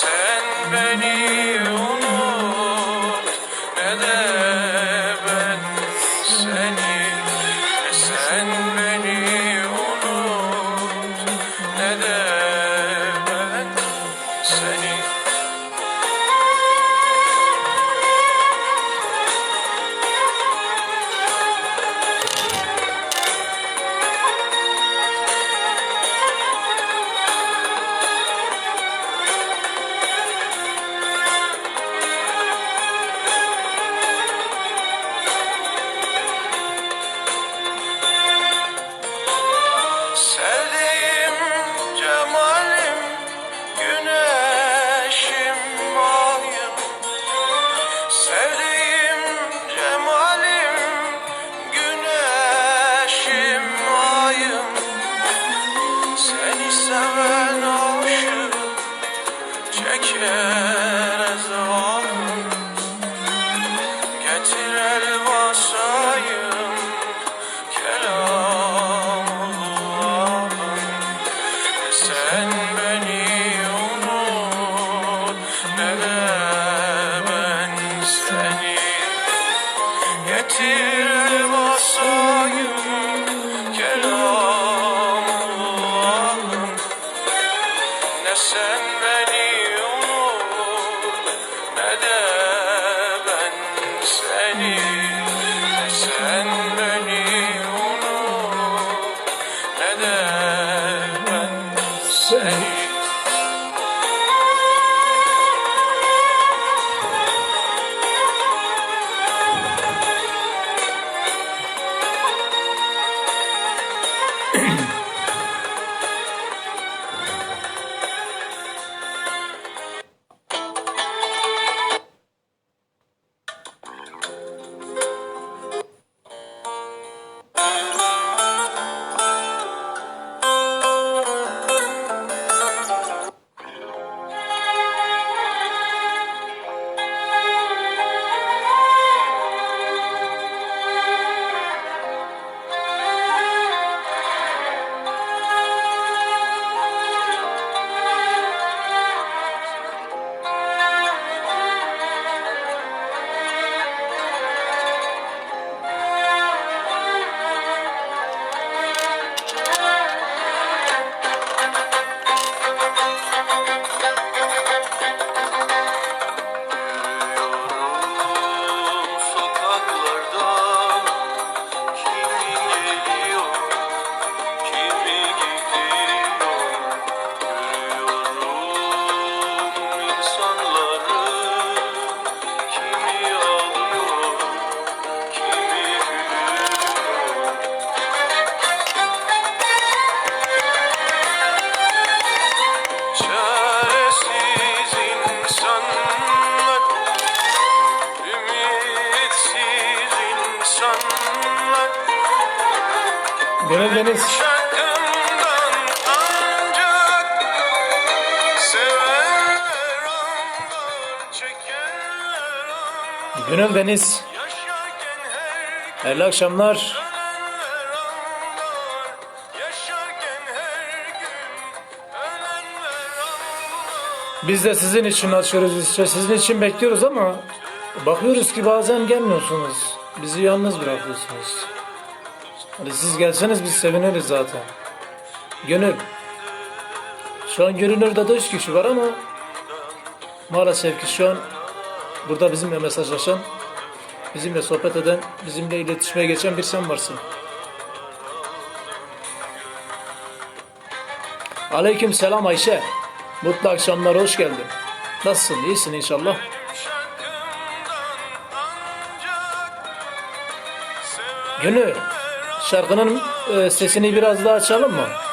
Sen beni Gönül Deniz. Hayırlı akşamlar. Biz de sizin için açıyoruz. işte sizin için bekliyoruz ama bakıyoruz ki bazen gelmiyorsunuz. Bizi yalnız bırakıyorsunuz. Hadi siz gelseniz biz seviniriz zaten. Gönül. Şu an görünürde de üç kişi var ama maalesef ki şu an burada bizimle mesajlaşan, bizimle sohbet eden, bizimle iletişime geçen bir sen varsın. Aleyküm selam Ayşe. Mutlu akşamlar, hoş geldin. Nasılsın, iyisin inşallah. Gönül, şarkının e, sesini biraz daha açalım mı?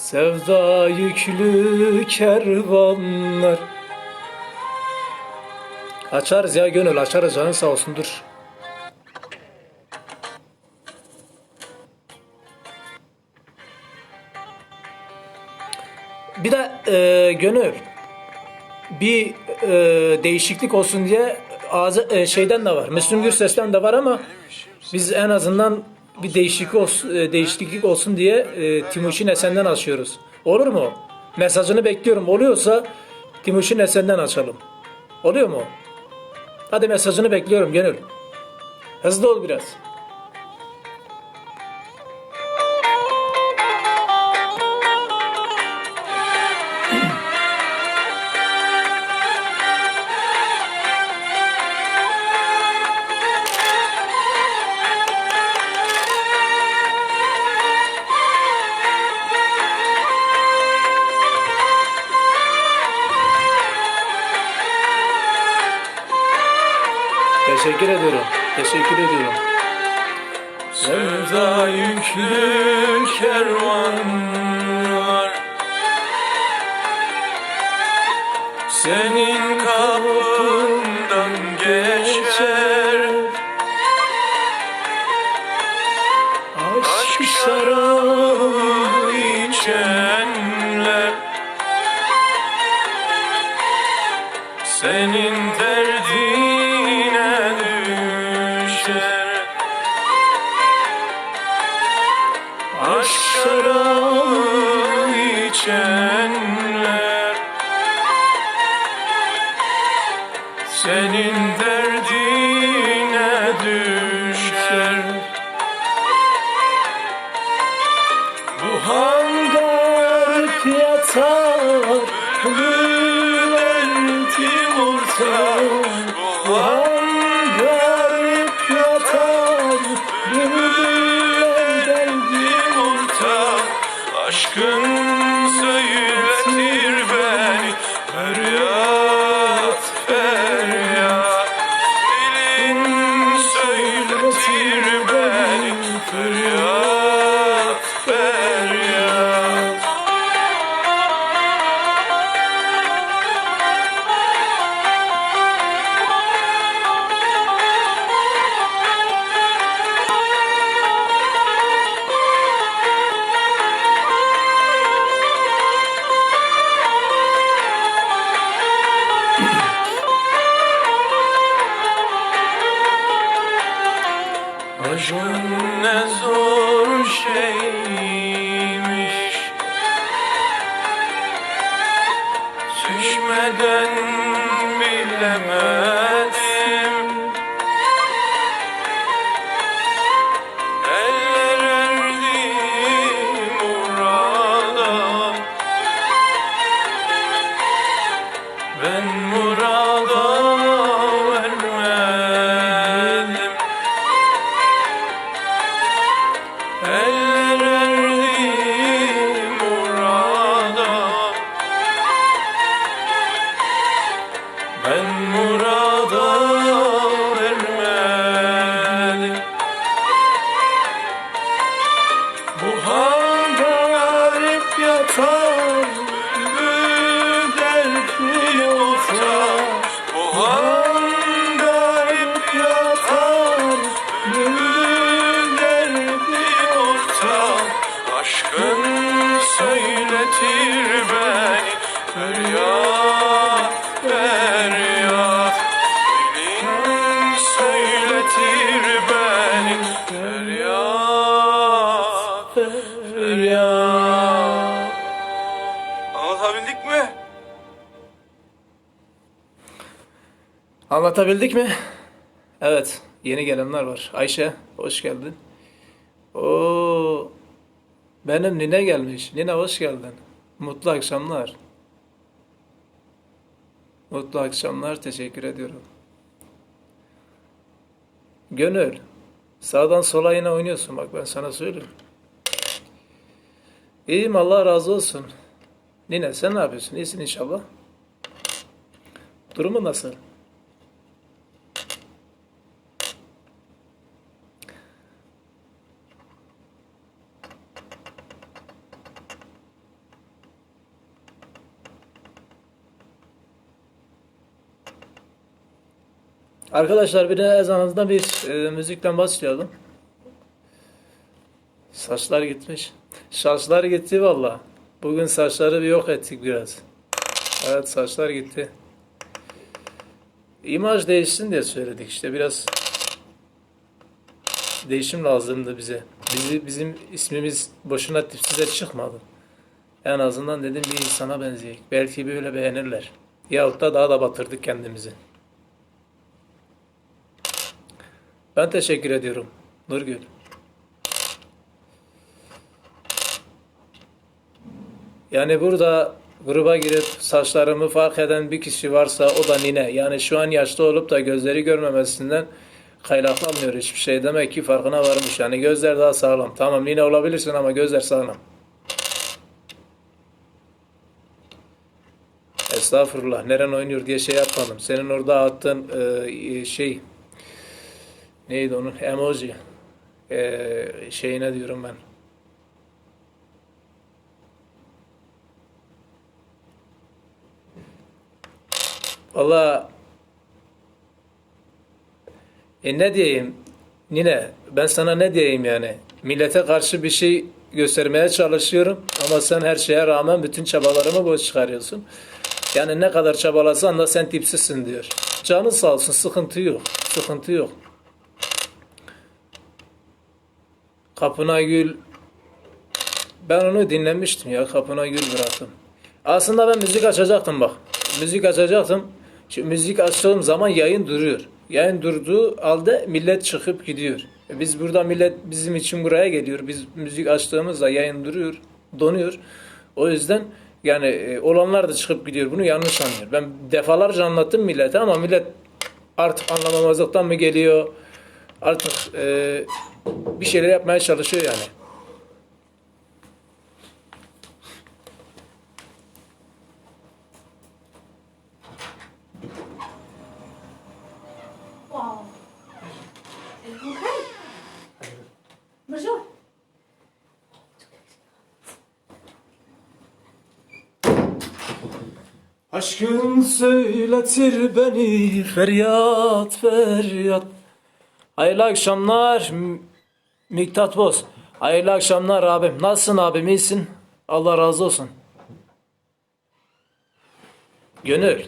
Sevda yüklü kervanlar Açarız ya gönül açarız canın sağ olsun dur. Bir de e, gönül bir e, değişiklik olsun diye ağzı, e, şeyden de var. Müslüm Gürses'ten de var ama biz en azından bir değişiklik olsun, e, değişiklik olsun diye e, Timuçin Esen'den açıyoruz. Olur mu? Mesajını bekliyorum. Oluyorsa Timuçin Esen'den açalım. Oluyor mu? Hadi mesajını bekliyorum Gönül. Hızlı ol biraz. Teşekkür ediyorum. Teşekkür ediyorum. Sevda yüklü kervanlar Senin Anlatabildik mi? Evet. Yeni gelenler var. Ayşe hoş geldin. Oo, benim nine gelmiş. Nine hoş geldin. Mutlu akşamlar. Mutlu akşamlar. Teşekkür ediyorum. Gönül. Sağdan sola yine oynuyorsun bak ben sana söyleyeyim. İyiyim Allah razı olsun. Nine sen ne yapıyorsun? İyisin inşallah. Durumu nasıl? Arkadaşlar bir de ezanınızda bir e, müzikten başlayalım. Saçlar gitmiş. Saçlar gitti valla. Bugün saçları bir yok ettik biraz. Evet saçlar gitti. İmaj değişsin diye söyledik işte biraz değişim lazımdı bize. Bizi, bizim ismimiz boşuna tipsize çıkmadı. En azından dedim bir insana benzeyek. Belki böyle beğenirler. Yahut da daha da batırdık kendimizi. Ben teşekkür ediyorum. Nurgül. Yani burada gruba girip saçlarımı fark eden bir kişi varsa o da nine. Yani şu an yaşlı olup da gözleri görmemesinden kaynaklanmıyor hiçbir şey. Demek ki farkına varmış. Yani gözler daha sağlam. Tamam nine olabilirsin ama gözler sağlam. Estağfurullah. Neren oynuyor diye şey yapmadım. Senin orada attığın e, şey neydi onun emoji e, şeyine diyorum ben. Valla e ne diyeyim Nine ben sana ne diyeyim yani millete karşı bir şey göstermeye çalışıyorum ama sen her şeye rağmen bütün çabalarımı boş çıkarıyorsun. Yani ne kadar çabalasan da sen tipsizsin diyor. Canın sağ olsun sıkıntı yok. Sıkıntı yok. Kapına gül ben onu dinlemiştim ya kapına gül bıraktım. Aslında ben müzik açacaktım bak. Müzik açacaktım. Şimdi müzik açtığım zaman yayın duruyor. Yayın durduğu halde millet çıkıp gidiyor. E Biz burada millet bizim için buraya geliyor. Biz müzik açtığımızda yayın duruyor, donuyor. O yüzden yani e, olanlar da çıkıp gidiyor. Bunu yanlış anlıyor. Ben defalarca anlattım millete ama millet artık anlamamazlıktan mı geliyor? Artık e, bir şeyler yapmaya çalışıyor yani. Aşkın söyletir beni feryat feryat. Hayırlı akşamlar Miktat Boz. Hayırlı akşamlar abim. Nasılsın abim iyisin? Allah razı olsun. Gönül.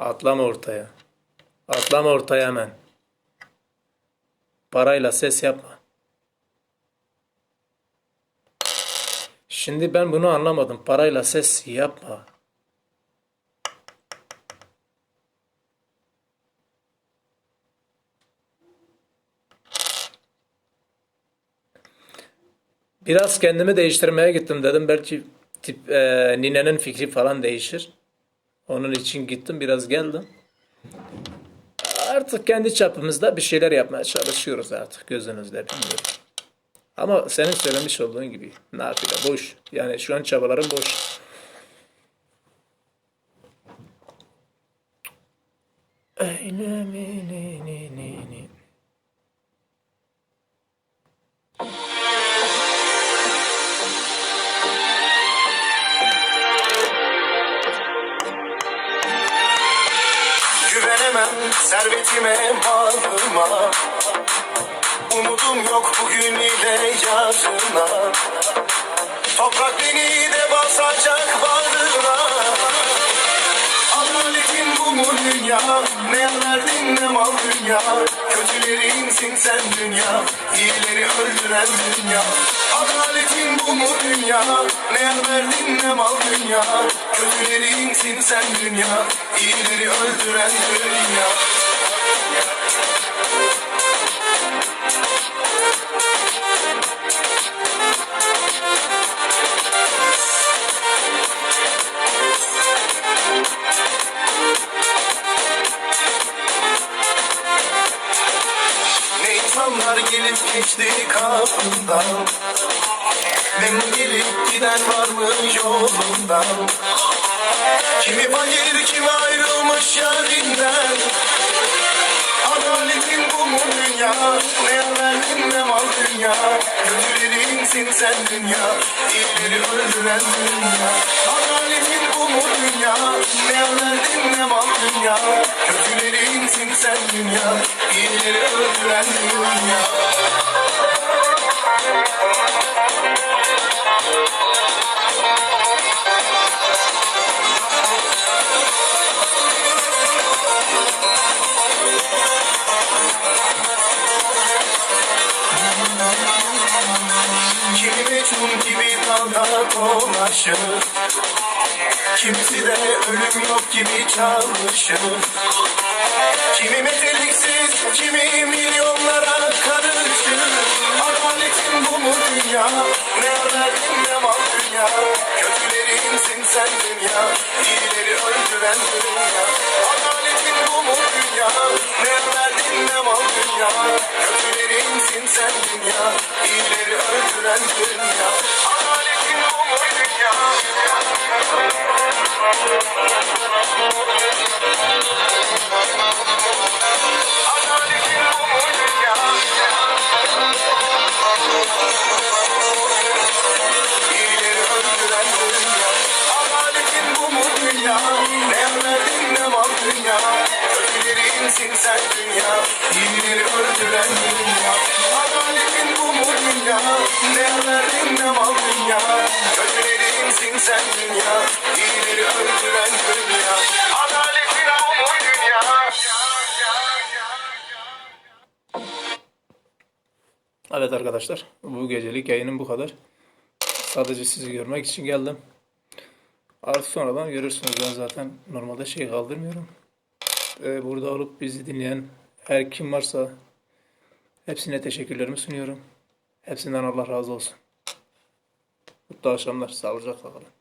Atlama ortaya. Atlama ortaya hemen. Parayla ses yapma. Şimdi ben bunu anlamadım. Parayla ses yapma. Biraz kendimi değiştirmeye gittim dedim. Belki tip, e, ninenin fikri falan değişir. Onun için gittim biraz geldim. Artık kendi çapımızda bir şeyler yapmaya çalışıyoruz artık gözünüzde bilmiyorum. Ama senin söylemiş olduğun gibi nafile boş. Yani şu an çabalarım boş. Eylemini Güvenemem servetime malıma. Umudum yok bugün ile yarına. Toprak beni de basacak varlığına Adaletin bu mu dünya? Ne verdin ne mal dünya? Kötülerinsin sen dünya. İyileri öldüren dünya. Adaletin bu mu dünya? Ne verdin ne mal dünya? Kötülerinsin sen dünya. İyileri öldüren dünya gelip geçti kapından Ne mi gelip giden var mı yolundan. Kimi fakir kimi ayrılmış yarinden. Adaletin bu mu dünya? Ne verdin ne mal dünya? Kötülerinsin sen dünya. İyileri öldüren dünya. Adaletin bu mu dünya Yanır dinlem al dünya. Kötülerinsin sen dünya. İyileri öldüren dünya. Kimi meçhul gibi dalga dolaşır? Kimisi de ölüm yok gibi çalışır Kimi meteliksiz, kimi milyonlara karışır Adaletin bu mu dünya? Ne verdin ne mal dünya? Kötülerinsin sen dünya, iyileri öldüren dünya Adaletin bu mu dünya? Ne sen dünya İyileri öldüren dünya Adaletin bu mu dünya Evet arkadaşlar, bu gecelik yayınım bu kadar. Sadece sizi görmek için geldim. Artık sonradan görürsünüz ben zaten normalde şey kaldırmıyorum. Ee, burada olup bizi dinleyen her kim varsa hepsine teşekkürlerimi sunuyorum. Hepsinden Allah razı olsun. Mutlu akşamlar, sağlıcakla kalın.